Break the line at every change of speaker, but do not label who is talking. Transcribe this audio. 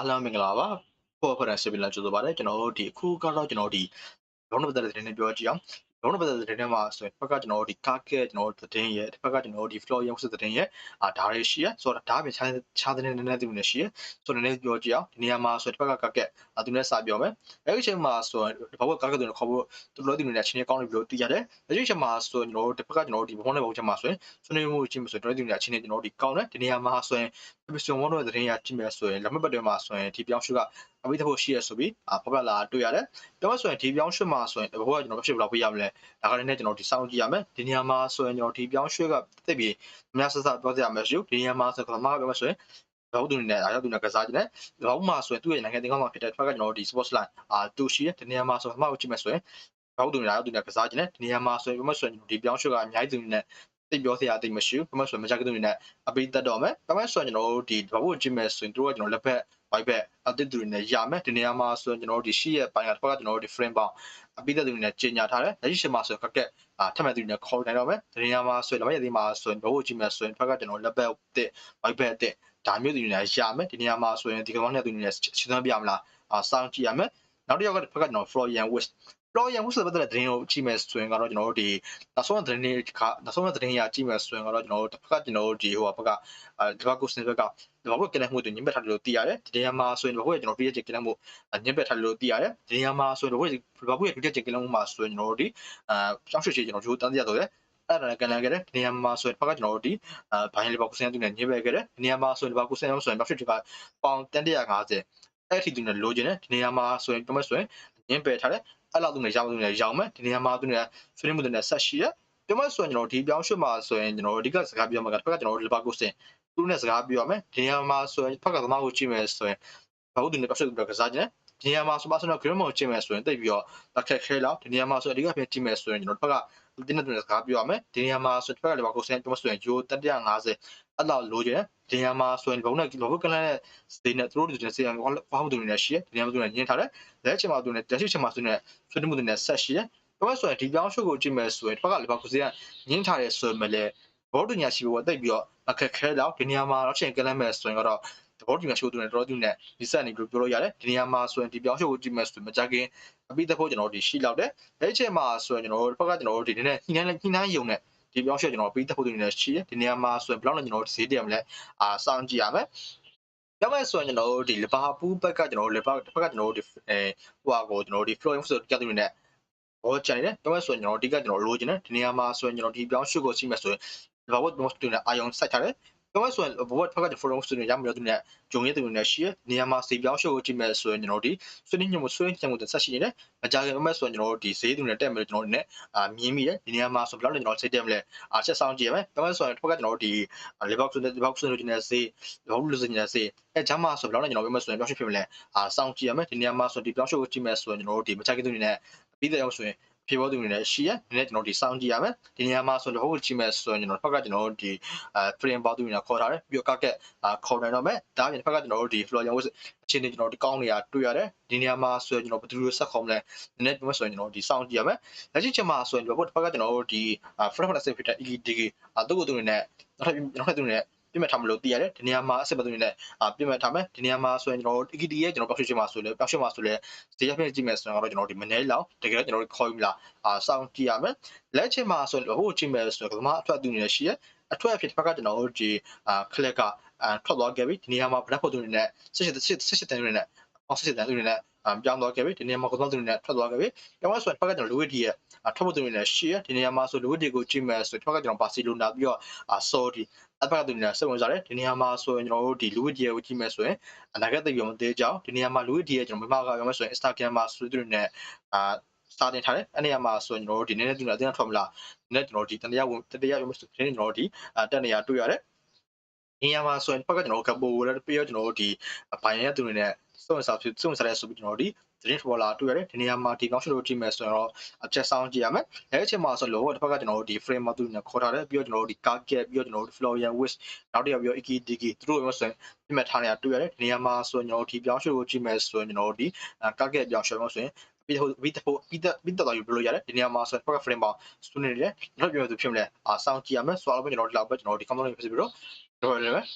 အားလုံးမင်္ဂလာပါပေါ်ဖရန်စီဗီလာကျိုးဆိုပါတယ်ကျွန်တော်တို့ဒီအခုကတော့ကျွန်တော်ဒီလောင်းနံပါတ်တဲ့သတင်းတွေပြောကြည့်အောင် လောင်းနံပါတ်တဲ့သတင်းတွေမှာဆိုရင်တစ်ဖက်ကကျွန်တော်တို့ဒီ target ကျွန်တော်တို့သတင်းရဲ့တစ်ဖက်ကကျွန်တော်တို့ဒီ floor ရောက်စစ်သတင်းရဲ့အာဒါတွေရှိရဆိုတော့ဒါပြင်ခြားခြားသတင်းနည်းနည်းတူနေရှိရဆိုတော့နည်းနည်းပြောကြည့်အောင်ဒီနေရာမှာဆိုရင်တစ်ဖက်က target အာသူနဲ့စာပြောမယ်အဲ့ဒီအချိန်မှာဆိုရင်ဘာလို့ target တွေခေါ်ဖို့သူတို့ဒီနေရာချင်းချင်းကောင်းနေပြီလို့သိရတယ်အဲ့ဒီအချိန်မှာဆိုရင်ကျွန်တော်တို့တစ်ဖက်ကကျွန်တော်တို့ဒီဘုံနဲ့ဘုံချက်မှာဆိုရင်ဆွေးနွေးမှုချင်းဆိုရင်ကျွန်တော်ဒီနေရာချင်းချင်းကျွန်တော်တို့ဒီကောင်းတယ်ဒီနေရာမှာဆိုရင် episode 1ရဲ့သတင်းရကြည့်မယ်ဆိုရင်လက်မှတ်ပတ်တွေမှာဆိုရင်ဒီပြောင်းရွှေ့ကအပိတ်ဖို့ရှိရဆိုပြီးအဖော်ပြလာတွေ့ရတယ်။ပြောမှဆိုရင်ဒီပြောင်းရွှေ့မှာဆိုရင်ဘိုးကကျွန်တော်ဖြစ်ဘယ်လောက်ပေးရမလဲ။ဒါကလည်းနဲ့ကျွန်တော်ဒီစောင့်ကြည့်ရမယ်။ဒီနေရာမှာဆိုရင်ကျွန်တော်ဒီပြောင်းရွှေ့ကတိတ်ပြီးအများဆက်ဆက်ပြောကြရမယ်ရှိ။ဒီနေရာမှာဆိုတော့မကပြောမှဆိုရင်ဘောက်တူနေအားရောက်တူနေကစားကြတယ်။ဘောက်မှာဆိုရင်သူ့ရဲ့နိုင်ငံတင်ကောင်းမှာဖြစ်တဲ့ဖက်ကကျွန်တော်ဒီ sports line အာတူရှိတယ်ဒီနေရာမှာဆိုတော့မှကိုကြည့်မယ်ဆိုရင်ဘောက်တူနေအားရောက်တူနေကစားကြတယ်ဒီနေရာမှာဆိုရင်ပြောမှဆိုရင်ဒီပြောင်းရွှေ့ကအများကြီးတူနေ တိတ်ပြောစရာတိတ်မရှိဘူး။ဘာမှဆိုရင်မကြကတူနေအပိသက်တော့မယ်။ဘာမှဆိုရင်ကျွန်တော်တို့ဒီဘာဖို့ကြည့်မယ်ဆိုရင်တို့ကကျွန်တော်လက်ဖက် white back အတစ်တူတွေနဲ့ရမယ်ဒီနေရာမှာဆိုရင်ကျွန်တော်တို့ဒီရှိရဲ့ပိုင်းကတစ်ခါကကျွန်တော်တို့ဒီ frame ပေါင်းအပိသက်တူတွေနဲ့ကြီးညာထားတယ်လက်ရှိရှင်မှာဆိုရင်ကက်ကက်အာထပ်မဲ့တူတွေနဲ့ခေါ်နိုင်တော့မယ်ဒီနေရာမှာဆိုရင်လက်မရသေးမှာဆိုရင်ဘာဖို့ကြည့်မယ်ဆိုရင်တစ်ခါကကျွန်တော်လက်ဘက်တစ် white back တစ်ဒါမျိုးတူတွေနဲ့ရမယ်ဒီနေရာမှာဆိုရင်ဒီကောင်နဲ့တူတွေနဲ့ရှင်းသွင်းပြမလားအာစောင့်ကြည့်ရမယ်နောက်တစ်ယောက်ကတစ်ခါကကျွန်တော် Florian West လောရန်မှုဆိုတဲ့တဲ့သတင်းကိုကြည့်မယ်ဆိုရင်ကတော့ကျွန်တော်တို့ဒီနောက်ဆုံးတဲ့သတင်းတွေကနောက်ဆုံးတဲ့သတင်းရကြည့်မယ်ဆိုရင်ကတော့ကျွန်တော်တို့တစ်ခါကျွန်တော်တို့ဒီဟိုဘက်ကအဲဒီဘက်ကိုစနစ်ဘက်ကဒီဘက်ကကနမှုတွေညှိပက်ထားတယ်လို့သိရတယ်ဒီနေရာမှာဆိုရင်ဒီဘက်ကကျွန်တော်ပြည့်ချင်ကနမှုညှိပက်ထားတယ်လို့သိရတယ်ဒီနေရာမှာဆိုရင်ဒီဘက်ကဒီဘက်ကပြည့်ချင်ကနမှုမှာဆိုရင်ကျွန်တော်တို့ဒီအဲရှောင်းရွှေချေကျွန်တော်တို့တန်းရတော့တယ်အဲ့ဒါလည်းကန်လန်ခဲ့တယ်ဒီနေရာမှာဆိုရင်ဘက်ကကျွန်တော်တို့ဒီအဲဘိုင်းလီဘာကိုစင်တူနဲ့ညှိပက်ခဲ့တယ်ဒီနေရာမှာဆိုရင်ဒီဘက်ကိုစင်အောင်ဆိုရင်နောက်ရွှေချေကပေါင်150အဲ့ဒီတူနဲ့လိုချင်တယ်ဒီနေရာမှာဆိုရင်ပြောမယ်ဆိုရင်ညှင်းပယ်ထားတယ် အဲ့လောက်သူနဲ့ရောင်းသူနဲ့ရောင်းမယ်ဒီနေရာမှာသူနဲ့ဆွေးနွေးမှုတွေနဲ့ဆက်ရှိရပြောမဆိုရင်ကျွန်တော်ဒီပြောင်းရွှေ့မှာဆိုရင်ကျွန်တော်အဓိကစကားပြောမှာကတစ်ခါကျွန်တော်ဒီဘာကိုစင်သူနဲ့စကားပြောရမယ်ဒီနေရာမှာဆိုရင်ဖက်ကသမားကိုကြည့်မယ်ဆိုရင် ဘာလို့ဒီနေ့ပြောင်းရွှေ့ပြီးကစားကြတယ်ဒီနေရာမှာဆိုမှဆိုတော့ green mode ကြည့်မယ်ဆိုရင်တိတ်ပြီးတော့တက်ခက်ခဲလောက်ဒီနေရာမှာဆိုအဓိကပြန်ကြည့်မယ်ဆိုရင်ကျွန်တော်တစ်ခါကဒီနေ့တူနဲ့စကားပြောရမယ်ဒီနေရာမှာဆိုတစ်ခါကလည်းဘာကိုစင်ပြောမဆိုရင်ဂျို150အဲ့လောက်လိုချင်တယ်ဒီနေရာမှာဆိုရင်ဘုံနဲ့လောဘကလန်နဲ့စေနဲ့သူတို့တွေစေအောင်ဘာမှမတူနေရှိတယ်ဒီနေရာမှာသူနဲ့ညှင်းထားတယ်လက်ချင်မှာသူနဲ့တက်ရှိချင်မှာသူနဲ့ဆွေးနွေးမှုတွေနဲ့ဆက်ရှိတယ်ဘာလို့ဆိုရင်ဒီပြောင်းရှုပ်ကိုကြည့်မယ်ဆိုရင်တစ်ခါကလည်းဘာကိုစင်ကညှင်းထားတယ်ဆိုမှလည်းဘောတူညာရှိဖို့တိတ်ပြီးတော့အခက်ခဲတော့ဒီနေရာမှာတော့ချိန်ကလန်မဲ့ဆိုရင်ကတော့ သဘောတူညာရှိဖို့သူနဲ့တော်တူနဲ့ဒီဆက်နေပြီးပြောလို့ရတယ်ဒီနေရာမှာဆိုရင်ဒီပြောင်းရှုပ်ကိုကြည့်မယ်ဆိုရင်မကြခင်အပိသက်ဖို့ကျွန်တော်ဒီရှိလောက်တယ်အဲ့ချိန်မှာဆိုရင်ကျွန်တော်တို့တစ်ခါကကျွန်တော်တို့ဒီနည်းနည်းညှိနှိုင်းညှိနှိုင်းယုံနဲ့ဒီပြောင်းရှုပ်ကျွန်တော်ပြီးသက်ဖို့သူနဲ့ရှိတယ်ဒီနေရာမှာဆိုရင်ဘယ်လောက်နဲ့ကျွန်တော်တို့ဈေးတရမလဲအာစောင့်ကြည့်ရမယ်ပြောမယ်ဆိုရင်ကျွန်တော်တို့ဒီလီဗာပူးဘက်ကကျွန်တော်တို့လီဗာတစ်ဖက်ကကျွန်တော်တို့ဒီအဲဟိုဟာကိုကျွန်တော်တို့ဒီ flowing ဆိုကြတဲ့လူနဲ့ဘောချန်နေတယ်ပြောမယ်ဆိုရင်ကျွန်တော်အဓိကကျွန်တော်လိုချင်တယ်ဒီနေရာမှာဆိုရင်ကျွန်တော်ဒီပြောင်းရှုပ်ကိုရှိမယ်ဆိုရင်လီဗာပူးတော့တူနဲ့အာယုံစိုက်ထားတယ် ပြောမယ်ဆိုရင်ဘောဖက်က flowing ဆိုရင်ရမယ်လို့သူနဲ့ဂျုံရဲသူနဲ့ရှိရနေရာမှာစေပြောင်းရှုပ်ကိုကြည့်မယ်ဆိုရင်ကျွန်တော်ဒီဆွေးနွေးညမှုဆွေးနွေးညမှုတွေဆက်ရှိနေတယ်မကြခင်မဲ့ဆိုရင်ကျွန်တော်တို့ဒီဈေးသူနဲ့တက်မယ်လို့ကျွန်တော်တို့နဲ့အာမြင်မိတယ်ဒီနေရာမှာဆိုဘယ်လောက်လဲကျွန်တော်စိတ်တက်မလဲအာချက်ဆောင်ကြည့်ရမယ်ပြောမယ်ဆိုရင်တစ်ဖက်ကကျွန်တော်တို့ဒီလေဘောက်ဆိုတဲ့လေဘောက်ဆိုတဲ့ဒီနဲ့ဈေးလေဘောက်လို့ဆိုနေတဲ့ဈေးအဲဂျမ်းမှာဆိုဘယ်လောက်လဲကျွန်တော်ပြောမယ်ဆိုရင်ပြောင်းရှုပ်ဖြစ်မလဲအာစောင့်ကြည့်ရမယ်ဒီနေရာမှာဆိုဒီပြောင်းရှုပ်ကိုကြည့်မယ်ဆိုရင်ကျွန်တော်တို့ဒီမကြခင်သူနဲ့ပြီးတဲ့ရောက်ဆိုရင် ဖြေဖို့သူနေနဲ့ရှိရဒီနေ့ကျွန်တော်ဒီစောင့်ကြည့်ရမယ်ဒီနေရာမှာဆိုတော့ဟုတ်ကြည့်မယ်ဆိုရင်ကျွန်တော်ဖက်ကကျွန်တော်တို့ဒီအဲ frame ပေါသူနေခေါ်ထားတယ်ပြီးတော့ကကက်ခေါ်နိုင်တော့မယ်ဒါပြင်ဖက်ကကျွန်တော်တို့ဒီ floor ရောင်းဝတ်အခြေအနေကျွန်တော်ဒီကောင်းနေတာတွေ့ရတယ်ဒီနေရာမှာဆိုရင်ကျွန်တော်ဘယ်သူလိုဆက်ခေါ်မလဲဒီနေ့ဒီမှာဆိုရင်ကျွန်တော်ဒီစောင့်ကြည့်ရမယ်လက်ရှိချိန်မှာဆိုရင်ဘက်ဖက်ကကျွန်တော်တို့ဒီ frame set ဖြစ်တဲ့ EDG အဲသူ့ကိုသူနေနဲ့နောက်ထပ်နောက်ထပ်သူနေနဲ့ ပြမဲ့ထားမလို့သိရတယ်ဒီနေရာမှာအစစ်ပတ်သူနေနဲ့ပြမဲ့ထားမယ်ဒီနေရာမှာဆိုရင်ကျွန်တော်တို့ EKD ရဲ့ကျွန်တော်ပြောင်းရွှေ့ချင်မှာဆိုလဲပြောင်းရွှေ့မှာဆိုလဲဈေးရပြည့်ကြည့်မယ်ဆိုရင်တော့ကျွန်တော်ဒီမနေလောက်တကယ်ကျွန်တော်တို့ခေါ်ယူမလားအာစောင့်ကြည့်ရမယ်လက်ချင်မှာဆိုရင်ဟိုကြည့်မယ်ဆိုတော့ကမအထွက်သူနေရှိရအထွက်အဖြစ်တစ်ဖက်ကကျွန်တော်တို့ဒီအာခလက်ကအာထွက်သွားခဲ့ပြီဒီနေရာမှာဗလက်ဖို့သူနေနဲ့ဆက်ရှစ်ဆက်ရှစ်တန်နေနဲ့ အော်ဆက်ရှစ်တန်သူနေနဲ့ပြောင်းသွားခဲ့ပြီဒီနေရာမှာကတော့သူနေနဲ့ထွက်သွားခဲ့ပြီပြောင်းသွားဆိုရင်တစ်ဖက်ကကျွန်တော်လူဝစ်ဒီရဲ့ထွက်ဖို့သူနေနဲ့ရှိရဒီနေရာမှာဆိုလူဝစ်ဒီကိုကြည့်မယ်ဆိုတစ်ဖက်ကကျွန်တော်ဘာစီလိုနာပြီးတော့အာဆော်ဒီအပတ်ကသူနေတာစိတ်ဝင်စားတယ်ဒီနေရာမှာဆိုရင်ကျွန်တော်တို့ဒီလူဝစ်ဒီရဲ့ကိုကြည့်မယ်ဆိုရင်အနာဂတ်သိရုံသေးကြောင်းဒီနေရာမှာလူဝစ်ဒီရဲ့ကျွန်တော်မိမကပြောမယ်ဆိုရင် Instagram မှာဆွေးသူတွေနဲ့အာစာတင်ထားတယ်အဲ့နေရာမှာဆိုရင်ကျွန်တော်တို့ဒီနေ့နဲ့တူတာအတင်းထွက်မလားဒီနေ့ကျွန်တော်တို့ဒီတတရားဝင်တတရားရုံးဆိုဒီနေ့ကျွန်တော်တို့ဒီတက်နေရတွေ့ရတယ် နေရာမှာဆိုရင်ဘက်ကကျွန်တော်တို့ကပိုလည်းပြီးတော့ကျွန်တော်တို့ဒီဘိုင်ရဲ့သူတွေနဲ့စုံစားဖြစ်စုံစားတဲ့ဆိုပြီးကျွန်တော်တို့ဒီသတင်းပေါ်လာတွေ့ရတယ်ဒီနေရာမှာဒီကောင်းရှုပ်လို့ကြည့်မယ်ဆိုရင်တော့အချက်ဆောင်ကြည့်ရမယ်အဲအချိန်မှာဆိုလို့တစ်ဖက်ကကျွန်တော်တို့ဒီ frame မှာသူနဲ့ခေါ်ထားတယ်ပြီးတော့ကျွန်တော်တို့ဒီ target ပြီးတော့ကျွန်တော်တို့ Florian Wish နောက်တစ်ယောက်ပြီးတော့ Iki Diki သူတို့ရောဆိုရင်ပြမဲ့ထားနေတာတွေ့ရတယ်ဒီနေရာမှာဆိုရင်ကျွန်တော်တို့ဒီပြောင်းရှုပ်ကိုကြည့်မယ်ဆိုရင်ကျွန်တော်တို့ဒီ target ပြောင်းရှုပ်လို့ဆိုရင် ပြီးတော့ပြီးတော့ပြီးတော့ပြီးတော့ယူပြလို့ရတယ်ဒီနေရာမှာဆိုရင် focus frame မှာစူးနေတယ်နောက်ပြောသူဖြစ်မလဲအာစောင့်ကြည့်ရမယ်ဆိုတော့ကျွန်တော်ဒီလောက်ပဲကျွန်တော်ဒီ component ဖြစ်ပြီးတော့တော့လည်း